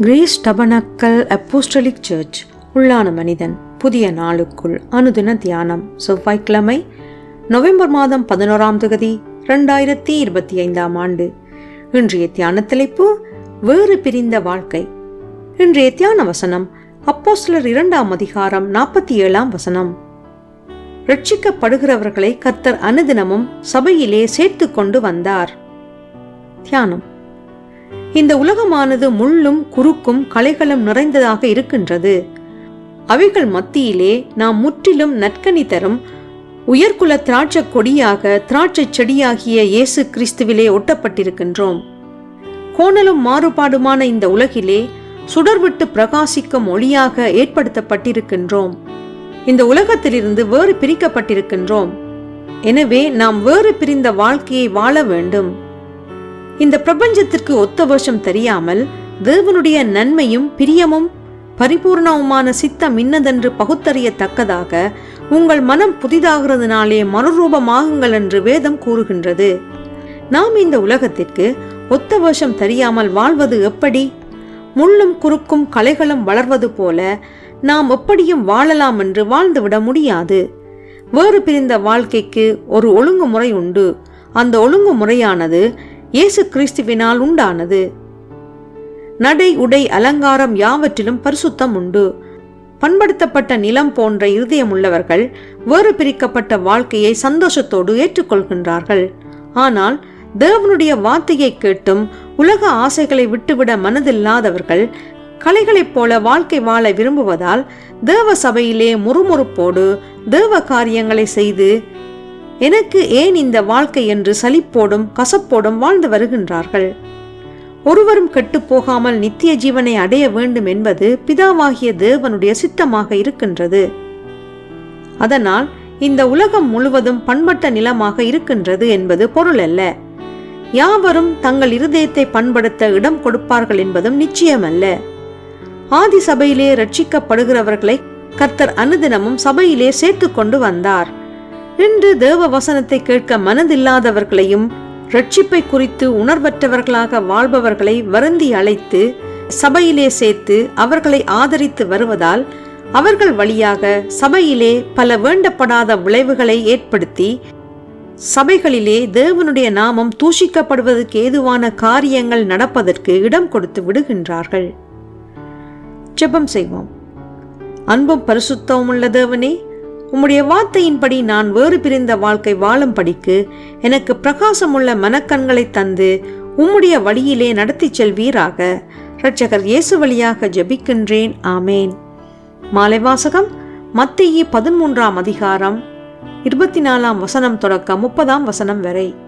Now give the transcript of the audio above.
Grace tabernacle apostolic search உள்ளான மனிதன் புதிய நாளுக்குள் அனுதின தியானம் செவ்வாய்க்கிழமை நவம்பர் மாதம் பதினோராம் தொகுதி ரெண்டாயிரத்தி இருபத்தி ஐந்தாம் ஆண்டு. இன்றைய தியான தலைப்பு வேறு பிரிந்த வாழ்க்கை. இன்றைய தியான வசனம் அப்போஸ்தலர் இரண்டாம் அதிகாரம் நாற்பத்தி ஏழாம் வசனம். ரட்சிக்கப்படுகிறவர்களை கர்த்தர் அனுதினமும் சபையிலே சேர்த்து கொண்டு வந்தார். தியானம். இந்த உலகமானது முள்ளும் குறுக்கும் கலைகளும் நிறைந்ததாக இருக்கின்றது. அவைகள் மத்தியிலே நாம் முற்றிலும் நற்கனி தரும் உயர்குல திராட்சை கொடியாக திராட்சை செடியாகிய இயேசு கிறிஸ்துவிலே ஒட்டப்பட்டிருக்கின்றோம். கோணலும் மாறுபாடுமான இந்த உலகிலே சுடர்விட்டு பிரகாசிக்கும் ஒளியாக ஏற்படுத்தப்பட்டிருக்கின்றோம். இந்த உலகத்திலிருந்து வேறு பிரிக்கப்பட்டிருக்கின்றோம். எனவே நாம் வேறு பிரிந்த வாழ்க்கையை வாழ வேண்டும். இந்த பிரபஞ்சத்திற்கு ஒத்த வருஷம் தெரியாமல் தேவனுடைய நன்மையும் பிரியமும் பரிபூர்ணவுமான சித்தம் இன்னதென்று பகுத்தறியத்தக்கதாக உங்கள் மனம் புதிதாகிறதுனாலே மறுரூபமாகுங்கள் என்று வேதம் கூறுகின்றது. நாம் இந்த உலகத்திற்கு ஒத்த வருஷம் தெரியாமல் வாழ்வது எப்படி? முள்ளும் குறுக்கும் கலைகளும் வளர்வது போல நாம் எப்படியும் வாழலாம் என்று வாழ்ந்துவிட முடியாது. வேறு பிரிந்த வாழ்க்கைக்கு ஒரு ஒழுங்குமுறை உண்டு. அந்த ஒழுங்குமுறையானது இயேசு கிறிஸ்துவினால் உண்டானது. நடை உடை அலங்காரம் யாவற்றிலும் பரிசுத்தம் உண்டு பண்படுத்தப்பட்ட நிலம் போன்ற இருதயமுள்ளவர்கள் வேறு பிரிக்கப்பட்ட வாழ்க்கையை சந்தோஷத்தோடு ஏற்றுக்கொள்கின்றார்கள். ஆனால் தேவனுடைய வார்த்தையை கேட்டும் உலக ஆசைகளை விட்டுவிட மனதில்லாதவர்கள் கலைகளைப் போல வாழ்க்கை வாழ விரும்புவதால் தேவ சபையிலே முறுமுறுப்போடு தேவ காரியங்களை செய்து எனக்கு ஏன் இந்த வாழ்க்கை என்று சலிப்போடும் கசப்போடும் வாழ்ந்து வருகின்றார்கள்? ஒருவரும் கெட்டு போகாமல் நித்திய ஜீவனை அடைய வேண்டும் என்பது பிதாவாகிய தேவனுடைய சித்தமாக இருக்கின்றது. அதனால் இந்த உலகம் முழுவதும் பண்பட்ட நிலமாக இருக்கின்றது என்பது பொருள் அல்ல. யாவரும் தங்கள் இருதயத்தை பண்படுத்த இடம் கொடுப்பார்கள் என்பதும் நிச்சயமல்ல ஆதி சபையிலே ரட்சிக்கப்படுகிறவர்களை கர்த்தர் அனுதினமும் சபையிலே சேர்த்து கொண்டு வந்தார். இன்று தேவ வசனத்தை கேட்க மனதில்லாதவர்களையும் ரட்சிப்பை குறித்து உணர்வற்றவர்களாக வாழ்பவர்களை வருந்தி அழைத்து சபையிலே சேர்த்து அவர்களை ஆதரித்து வருவதால் அவர்கள் வழியாக சபையிலே பல வேண்டப்படாத விளைவுகளை ஏற்படுத்தி சபைகளிலே தேவனுடைய நாமம் தூஷிக்கப்படுவதற்கு ஏதுவான காரியங்கள் நடப்பதற்கு இடம் கொடுத்து விடுகின்றார்கள். ஜெபம் செய்வோம். அன்பும் பரிசுத்தமுள்ள தேவனே உம்முடைய வார்த்தையின்படி நான் வேறு பிரிந்த வாழ்க்கை வாழும்படிக்கு எனக்கு பிரகாசமுள்ள மனக்கண்களை தந்து உம்முடைய வழியிலே நடத்திச் செல்வீராக. இரட்சகர் இயேசு வழியாக ஜபிக்கின்றேன். ஆமேன். மாலை வாசகம் மத்திய பதிமூன்றாம் அதிகாரம் இருபத்தி நாலாம் வசனம் தொடக்க முப்பதாம் வசனம் வரை.